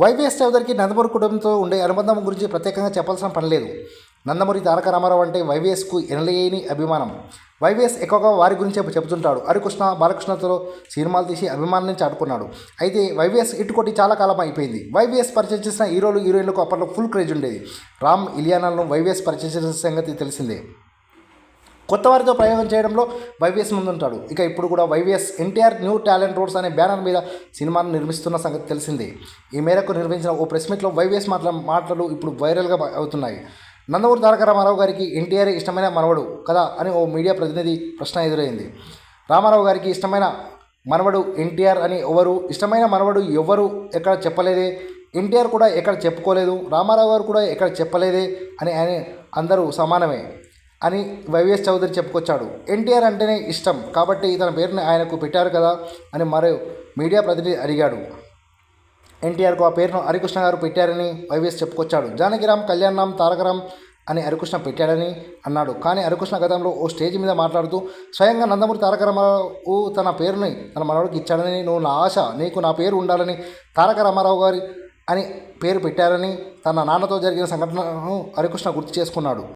YVS చౌదరికి Nandamuri కుటుంబంతో ఉండే అనుబంధం గురించి ప్రత్యేకంగా చెప్పాల్సిన పని లేదు. నందమూరి తారక రామారావు అంటే వైవిఎస్కు ఎనలేని అభిమానం. వైవిఎస్ ఎక్కువగా వారి గురించే చెబుతుంటాడు. హరికృష్ణ బాలకృష్ణతో సినిమాలు తీసి అభిమానం నుంచి ఆడుకున్నాడు అయితే వైవిఎస్ ఇటుకొట్టి చాలా కాలం అయిపోయింది. వైవిఎస్ పరిచయం చేసిన హీరోలు హీరోయిన్లకు అప్పట్లో ఫుల్ క్రేజ్ ఉండేది. రామ్ ఇలియానాలను వైవిఎస్ పరిచయం చేసిన సంగతి తెలిసిందే. కొత్త వారితో ప్రయోగం చేయడంలో వైవిఎస్ ముందుంటాడు. ఇక ఇప్పుడు కూడా YVS NTR new talent roars అనే బ్యానర్ మీద సినిమాను నిర్మిస్తున్న సంగతి తెలిసిందే. ఈ మేరకు నిర్వహించిన ఓ ప్రెస్ మీట్లో వైవిఎస్ మాటల మాటలు ఇప్పుడు వైరల్గా అవుతున్నాయి. నందమూరి తారక రామారావు గారికి ఎన్టీఆర్ ఇష్టమైన మనవడు కదా అని ఓ మీడియా ప్రతినిధి ప్రశ్న ఎదురైంది. రామారావు గారికి ఇష్టమైన మనవడు ఎన్టీఆర్ అని ఎవరు? ఇష్టమైన మనవడు ఎవరు? ఎక్కడ చెప్పలేదే? ఎన్టీఆర్ కూడా ఎక్కడ చెప్పుకోలేదు? రామారావు గారు కూడా ఎక్కడ చెప్పలేదే? అని ఆయన అందరూ సమానమే. అని వైవిఎస్ చౌదరి చెప్పుకొచ్చాడు. ఎన్టీఆర్ అంటేనే ఇష్టం. కాబట్టి తన పేరుని ఆయనకు పెట్టారు కదా అని మరో మీడియా ప్రతినిధి అడిగాడు. ఎన్టీఆర్కు ఆ పేరును హరికృష్ణ గారు పెట్టారని వైవిఎస్ చెప్పుకొచ్చాడు. జానకిరామ్ కళ్యాణరామ్ తారకరామ్ అని హరికృష్ణ పెట్టాడని అన్నాడు. కానీ హరికృష్ణ గతంలో ఓ స్టేజ్ మీద మాట్లాడుతూ స్వయంగా నందమూరి తారక రామారావు తన పేరుని తన మనవడికి ఇచ్చాడని నువ్వు నా ఆశ నీకు నా పేరు ఉండాలని తారక రామారావు గారి అని పేరు పెట్టారని తన నాన్నతో జరిగిన సంఘటనను హరికృష్ణ గుర్తు చేసుకున్నాడు.